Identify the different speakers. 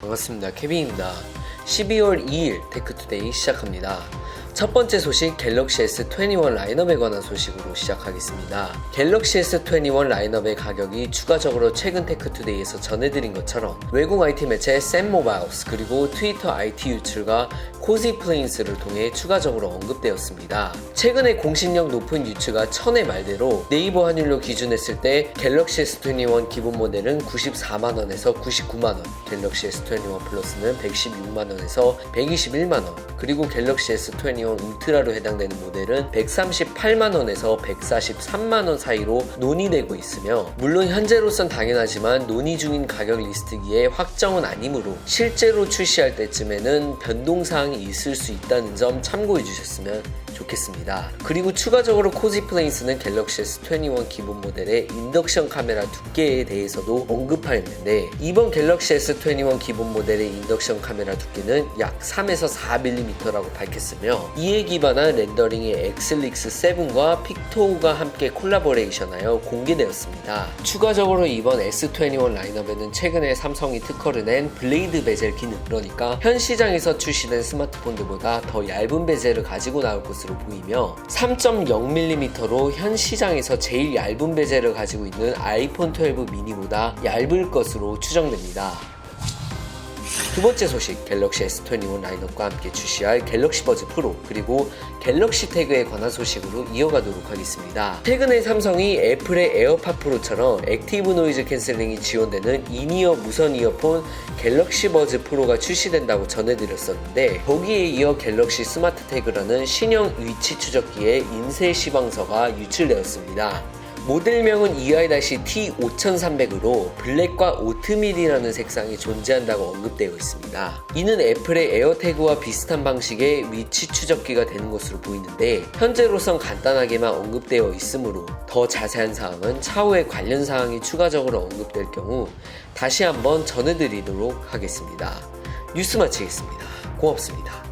Speaker 1: 반갑습니다. 케빈입니다. 12월 2일 테크투데이 시작합니다. 첫 번째 소식 갤럭시 S21 라인업에 관한 소식으로 시작하겠습니다. 갤럭시 S21 라인업의 가격이 추가적으로 최근 테크투데이에서 전해드린 것처럼 외국 IT 매체 샘모바이스 그리고 트위터 IT 유출과 코지 플레인스를 통해 추가적으로 언급되었습니다. 최근에 공신력 높은 유추가 천의 말대로 네이버 환율로 기준했을 때 갤럭시 S21 기본 모델은 94만원에서 99만원, 갤럭시 S21 플러스는 116만원에서 121만원, 그리고 갤럭시 S21 울트라로 해당되는 모델은 138만원에서 143만원 사이로 논의되고 있으며, 물론 현재로선 당연하지만 논의 중인 가격 리스트기에 확정은 아니므로 실제로 출시할 때쯤에는 변동사항이 있을 수 있다는 점 참고해 주셨으면 좋겠습니다. 그리고 추가적으로 코지 플레인스는 갤럭시 S21 기본 모델의 인덕션 카메라 두께에 대해서도 언급하였는데 이번 갤럭시 S21 기본 모델의 인덕션 카메라 두께는 약 3에서 4mm라고 밝혔으며 이에 기반한 렌더링의 엑슬릭스 7과 픽토우가 함께 콜라보레이션하여 공개되었습니다. 추가적으로 이번 S21 라인업에는 최근에 삼성이 특허를 낸 블레이드 베젤 기능 그러니까 현 시장에서 출시된 스마트폰들보다 더 얇은 베젤을 가지고 나올 것으로 보이며 3.0mm로 현 시장에서 제일 얇은 베젤을 가지고 있는 아이폰 12 미니보다 얇을 것으로 추정됩니다. 두 번째 소식 갤럭시 S21 라인업과 함께 출시할 갤럭시 버즈 프로 그리고 갤럭시 태그에 관한 소식으로 이어가도록 하겠습니다. 최근에 삼성이 애플의 에어팟 프로처럼 액티브 노이즈 캔슬링이 지원되는 인이어 무선 이어폰 갤럭시 버즈 프로가 출시된다고 전해드렸었는데 거기에 이어 갤럭시 스마트 태그라는 신형 위치 추적기의 인쇄 시방서가 유출되었습니다. 모델명은 EI-T5300으로 블랙과 오트밀이라는 색상이 존재한다고 언급되어 있습니다. 이는 애플의 에어태그와 비슷한 방식의 위치 추적기가 되는 것으로 보이는데 현재로선 간단하게만 언급되어 있으므로 더 자세한 사항은 차후에 관련 사항이 추가적으로 언급될 경우 다시 한번 전해드리도록 하겠습니다. 뉴스 마치겠습니다. 고맙습니다.